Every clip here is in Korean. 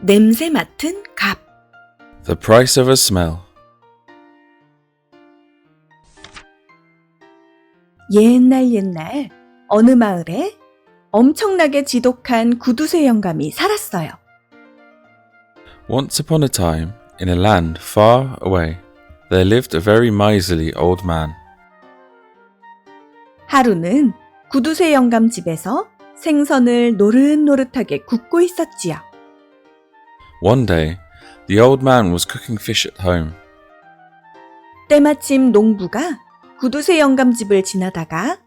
냄새 맡은 갑. The price of a smell. 옛날 옛날 어느 마을에 엄청나게 지독한 구두쇠 영감이 살았어요. Once upon a time, in a land far away, there lived a very miserly old man. 하루는 구두쇠 영감 집에서 생선을 노릇노릇하게 굽고 있었지요. One day, the old man was cooking fish at home. 때마침 농부가 구두쇠 영감 집을 지나다가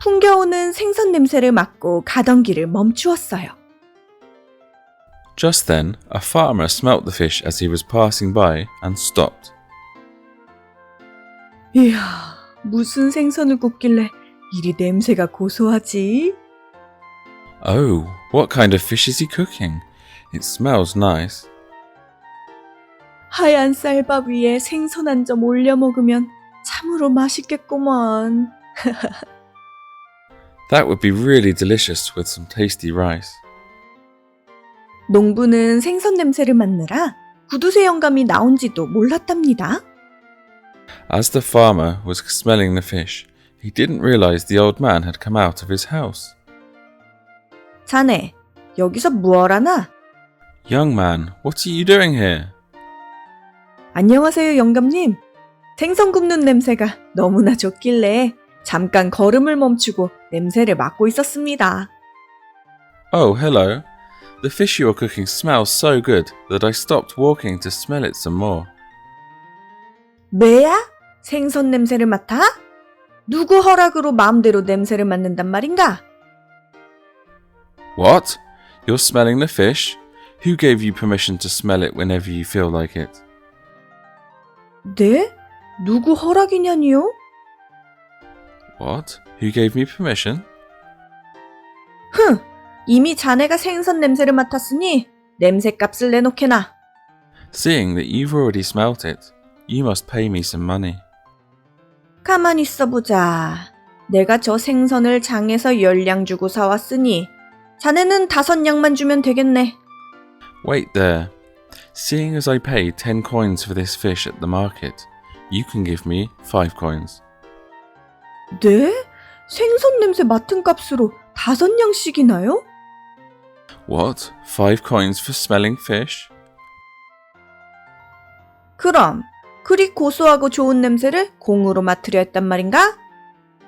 풍겨오는 생선 냄새를 맡고 가던 길을 멈추었어요. Just then, a farmer smelt the fish as he was passing by and stopped. 이야, 무슨 생선을 굽길래 이리 냄새가 고소하지? Oh, what kind of fish is he cooking? It smells nice. 하얀 쌀밥 위에 생선 한 점 올려 먹으면 참으로 맛있겠구먼. That would be really delicious with some tasty rice. 농부는 생선 냄새를 맡느라 구두쇠 영감이 나온지도 몰랐답니다. As the farmer was smelling the fish, he didn't realize the old man had come out of his house. 자네, 여기서 무얼하나? Young man, what are you doing here? 안녕하세요, 영감님. 생선 굽는 냄새가 너무나 좋길래 잠깐 걸음을 멈추고 냄새를 맡고 있었습니다. Oh, hello. The fish you are cooking smells so good that I stopped walking to smell it some more. 뭐야? 생선 냄새를 맡아? 누구 허락으로 마음대로 냄새를 맡는단 말인가? What? You're smelling the fish? Who gave you permission to smell it whenever you feel like it? 네? 누구 허락이냐니요? What? Who gave me permission? 흥! 이미 자네가 생선 냄새를 맡았으니 냄새값을 내놓게나. Seeing that you've already smelt it, you must pay me some money. 가만히 있어보자. 내가 저 생선을 장에서 열량 주고 사왔으니 자네는 다섯 냥만 주면 되겠네. Wait there. Seeing as I paid ten coins for this fish at the market, you can give me five coins. 네? 생선 냄새 맡은 값으로 다섯 냥씩이나요? What? Five coins for smelling fish? 그럼 그리 고소하고 좋은 냄새를 공으로 맡으려 했단 말인가?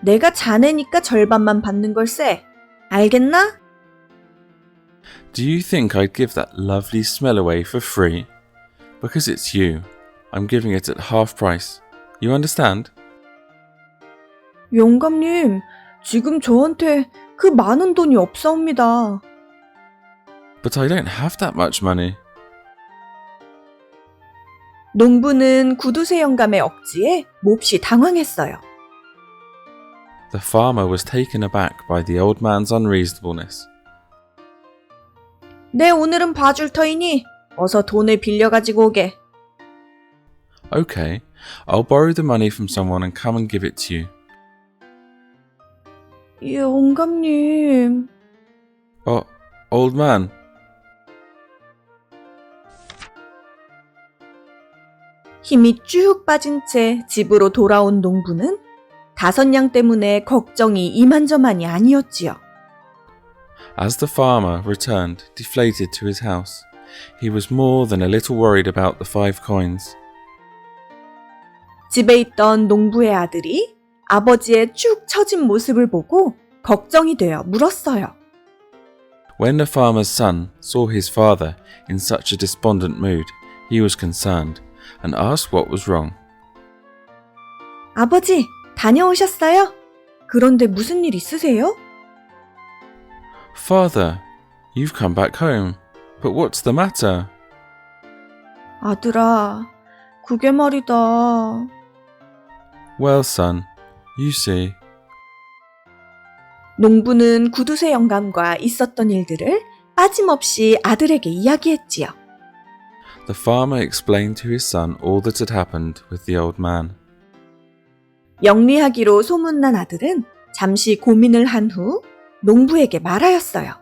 내가 자네니까 절반만 받는 걸세. 알겠나? Do you think I'd give that lovely smell away for free? Because it's you, I'm giving it at half price. You understand? 영감님, 지금 저한테 그 많은 돈이 없사옵니다. But I don't have that much money. 농부는 구두쇠 영감의 억지에 몹시 당황했어요. The farmer was taken aback by the old man's unreasonableness. 내 오늘은 봐줄 터이니 어서 돈을 빌려 가지고 오게. Okay, I'll borrow the money from someone and come and give it to you. 영감님, Oh, old man, 힘이 쭉 빠진 채 집으로 돌아온 농부는 다섯 냥 때문에 걱정이 이만저만이 아니었지요. As the farmer returned, deflated to his house, he was more than a little worried about the five coins. 집에 있던 농부의 아들이 아버지의 쭉 처진 모습을 보고 걱정이 되어 물었어요. When the farmer's son saw his father in such a despondent mood, he was concerned and asked what was wrong. 아버지, 다녀오셨어요? 그런데 무슨 일 있으세요? Father, you've come back home, but what's the matter? 아들아, 그게 말이다. Well, son, you see, 농부는 구두쇠 영감과 있었던 일들을 빠짐없이 아들에게 이야기했지요. the farmer explained to his son all that had happened with the old man. 영리하기로 소문난 아들은 잠시 고민을 한 후 농부에게 말하였어요.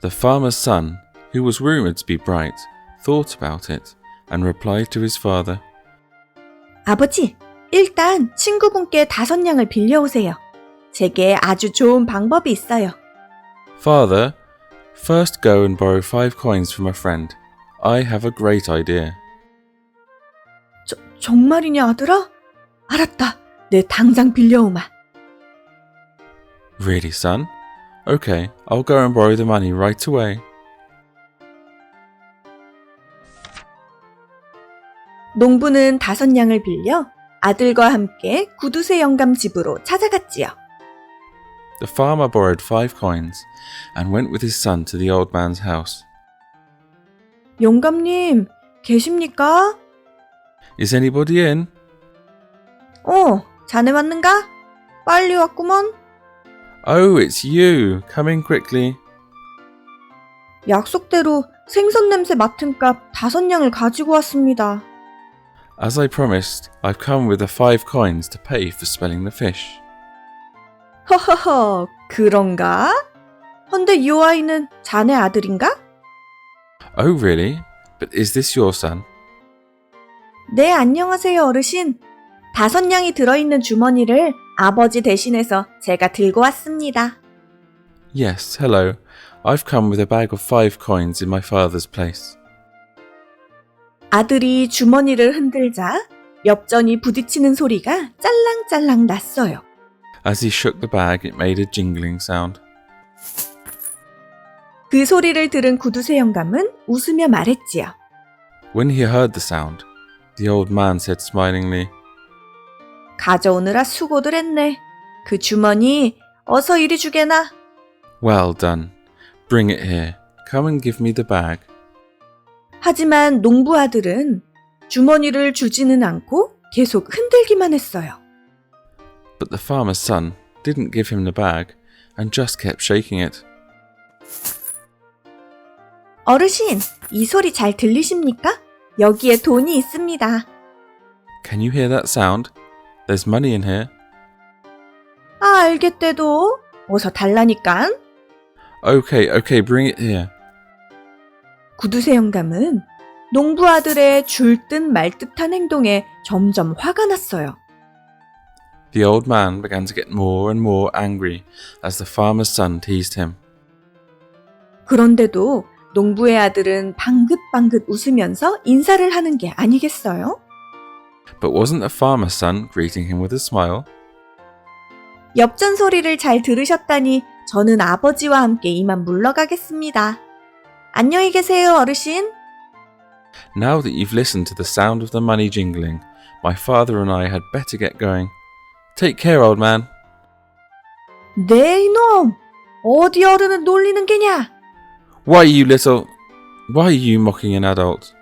The farmer's son, who was rumoured to be bright, thought about it and replied to his father, 아버지, 일단 친구분께 다섯 냥을 빌려오세요. 제게 아주 좋은 방법이 있어요. Father, first go and borrow five coins from a friend. I have a great idea. 저, 정말이냐, 아들아? 알았다. 내 당장 빌려오마. Really, son? Okay, I'll go and borrow the money right away. 농부는 다섯 냥을 빌려 아들과 함께 구두쇠 영감 집으로 찾아갔지요. The farmer borrowed five coins and went with his son to the old man's house. 영감님, 계십니까? Is anybody in? 어, 자네 맞는가? 빨리 왔구먼. Oh, it's you! Come in quickly. 약속대로 생선 냄새 맡은 값 다섯 냥을 가지고 왔습니다. As I promised, I've come with the five coins to pay for smelling the fish. 허허허, 그런가? 헌데 이 아이는 자네 아들인가? Oh, really? But is this your son? 네, 안녕하세요, 어르신. 다섯 냥이 들어있는 주머니를 아버지 대신해서 제가 들고 왔습니다. Yes, hello. I've come with a bag of five coins in my father's place. 아들이 주머니를 흔들자 엽전이 부딪히는 소리가 짤랑짤랑 났어요. As he shook the bag, it made a jingling sound. 그 소리를 들은 구두쇠 영감은 웃으며 말했지요. When he heard the sound, the old man said smilingly, 가져오느라 수고들 했네. 그 주머니 어서 이리 주게나. Well done. Bring it here. Come and give me the bag. 하지만 농부 아들은 주머니를 주지는 않고 계속 흔들기만 했어요. But the farmer's son didn't give him the bag and just kept shaking it. 어르신, 이 소리 잘 들리십니까? 여기에 돈이 있습니다. Can you hear that sound? There's money in here. 아, 알겠대도. 어서 달라니깐. Okay, okay, bring it here. 구두쇠 영감은 농부 아들의 줄듯 말듯한 행동에 점점 화가 났어요. The old man began to get more and more angry as the farmer's son teased him. 그런데도 농부의 아들은 방긋방긋 웃으면서 인사를 하는 게 아니겠어요? But wasn't the farmer's son greeting him with a smile? 엽전 소리를 잘 들으셨다니 저는 아버지와 함께 이만 물러가겠습니다. 안녕히 계세요, 어르신. Now that you've listened to the sound of the money jingling, my father and I had better get going. Take care, old man. 네, 이놈! 어디 어른을 놀리는 게냐? Why, you little. Why are you mocking an adult?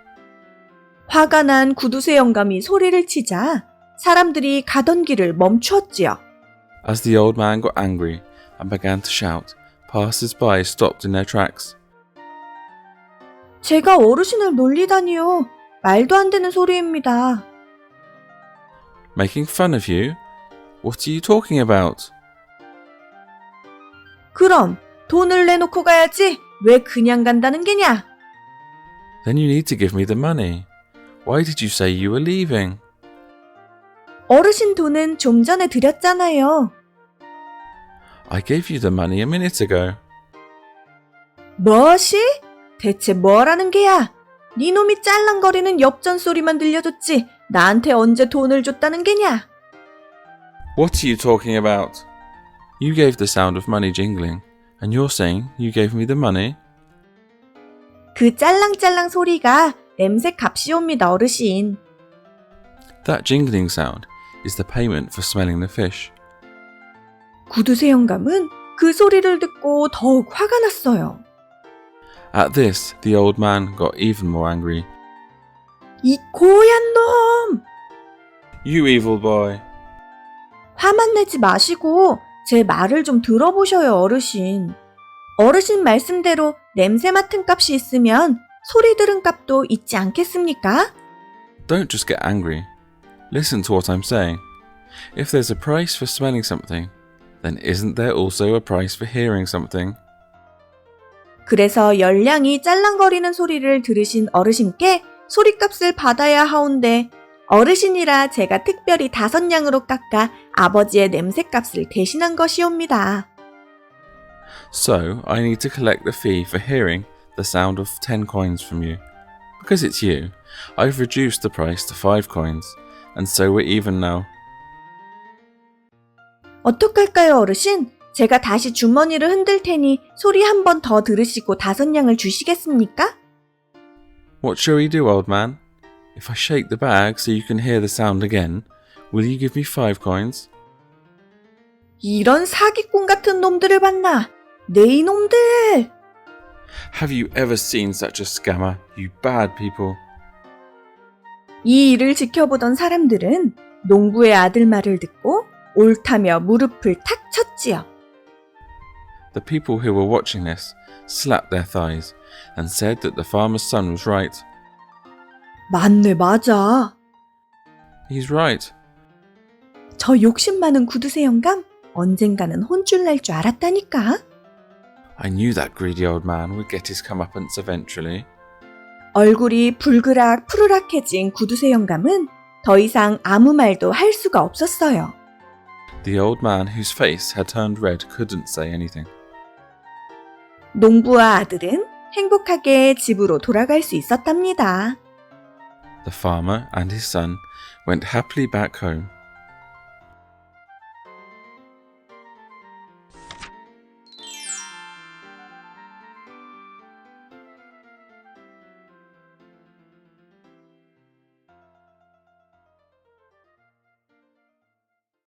화가 난 구두쇠 영감이 소리를 치자 사람들이 가던 길을 멈추었지요. As the old man got angry and began to shout, passers by stopped in their tracks. 제가 어르신을 놀리다니요. 말도 안 되는 소리입니다. Making fun of you? What are you talking about? 그럼 돈을 내놓고 가야지 왜 그냥 간다는 게냐? Then you need to give me the money. Why did you say you were leaving? 어르신 돈은 좀 전에 드렸잖아요. I gave you the money a minute ago. 뭐시? 대체 뭐라는 게야? 네 놈이 짤랑거리는 엽전 소리만 들려줬지 나한테 언제 돈을 줬다는 게냐? What are you talking about? You gave the sound of money jingling, and you're saying you gave me the money? 그 짤랑짤랑 소리가 냄새 값이옵니다 어르신. That jingling sound is the payment for smelling the fish. 구두쇠 영감은 그 소리를 듣고 더욱 화가 났어요. At this, the old man got even more angry. 이 고얀 놈! You evil boy! 화만 내지 마시고 제 말을 좀 들어보셔요, 어르신. 어르신 말씀대로 냄새 맡은 값이 있으면 소리 들은 값도 있지 않겠습니까? Don't just get angry. Listen to what I'm saying. If there's a price for smelling something, then isn't there also a price for hearing something? 그래서 열량이 짤랑거리는 소리를 들으신 어르신께 소리값을 받아야 하온데 어르신이라 제가 특별히 다섯 냥으로 깎아 아버지의 냄새값을 대신한 것이옵니다. So I need to collect the fee for hearing the sound of 10 coins from you. Because it's you, I've reduced the price to 5 coins, and so we're even now. 어떡할까요, 어르신? 제가 다시 주머니를 흔들 테니 소리 한 번 더 들으시고 다섯 냥을 주시겠습니까? What shall we do, old man? If I shake the bag so you can hear the sound again, will you give me 5 coins? 이런 사기꾼 같은 놈들을 봤나? 네 이놈들! Have you ever seen such a scammer, you bad people? 이 일을 지켜보던 사람들은 농부의 아들 말을 듣고 옳다며 무릎을 탁 쳤지요. The people who were watching this slapped their thighs and said that the farmer's son was right. 맞네, 맞아. He's right. 저 욕심 많은 구두쇠 영감 언젠가는 혼쭐 날 줄 알았다니까. I knew that greedy old man would get his comeuppance eventually. 얼굴이 불그락 푸르락해진 구두쇠 영감은 더 이상 아무 말도 할 수가 없었어요. The old man whose face had turned red couldn't say anything. 농부와 아들은 행복하게 집으로 돌아갈 수 있었답니다. The farmer and his son went happily back home